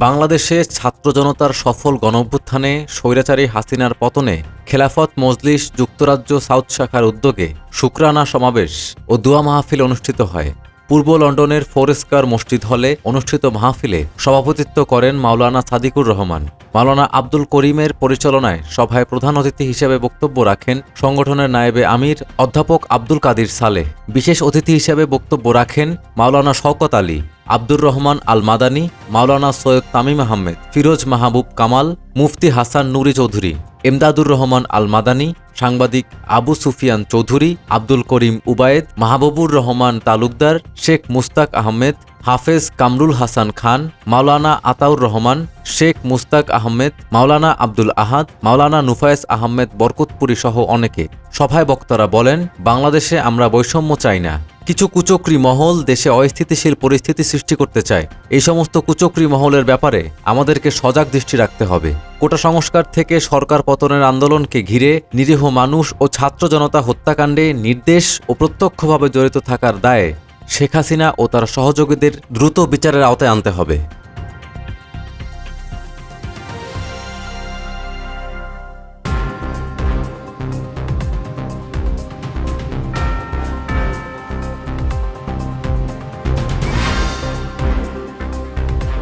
বাংলাদেশে ছাত্র জনতার সফল গণঅভ্যুত্থানে স্বৈরাচারী হাসিনার পতনে খেলাফত মজলিস যুক্তরাজ্য সাউথ শাখার উদ্যোগে শুক্রানা সমাবেশ ও দোয়া মাহফিল অনুষ্ঠিত হয়। পূর্ব লন্ডনের ফোরেস্কার মসজিদ হলে অনুষ্ঠিত মাহফিলে সভাপতিত্ব করেন মাওলানা সাদিকুর রহমান। মাওলানা আব্দুল করিমের পরিচালনায় সভায় প্রধান অতিথি হিসেবে বক্তব্য রাখেন সংগঠনের নায়েবে আমির, অধ্যাপক আব্দুল কাদির সালেহ বিশেষ অতিথি হিসেবে বক্তব্য রাখেন মাওলানা শওকত আলী। আব্দুর রহমান আল মাদানী মাওলানা সৈয়দ তামিম আহমেদ, ফিরোজ মাহবুব কামাল, মুফতি হাসান নুরি চৌধুরী এমদাদুর রহমান আল মাদানী সাংবাদিক আবু সুফিয়ান চৌধুরী, আব্দুল করিম উবায়েদ, মাহবুবুর রহমান তালুকদার, শেখ মুস্তাক আহমেদ, হাফেজ কামরুল হাসান খান, মাওলানা আতাউর রহমান, শেখ মুস্তাক আহমেদ, মাওলানা আব্দুল আহাদ, মাওলানা নুফায়েস আহমেদ বরকতপুরী সহ অনেকে। সভায় বক্তারা বলেন, বাংলাদেশে আমরা বৈষম্য চাই না। কিছু কুচক্রী মহল দেশে অস্থিতিশীল পরিস্থিতি সৃষ্টি করতে চায়। এই সমস্ত কুচক্রী মহলের ব্যাপারে আমাদেরকে সজাগ দৃষ্টি রাখতে হবে। কোটা সংস্কার থেকে সরকার পতনের আন্দোলনকে ঘিরে নিরীহ মানুষ ও ছাত্র জনতা হত্যাকাণ্ডে নির্দেশ ও প্রত্যক্ষভাবে জড়িত থাকার দায়ে শেখ হাসিনা ও তার সহযোগীদের দ্রুত বিচারের আওতায় আনতে হবে।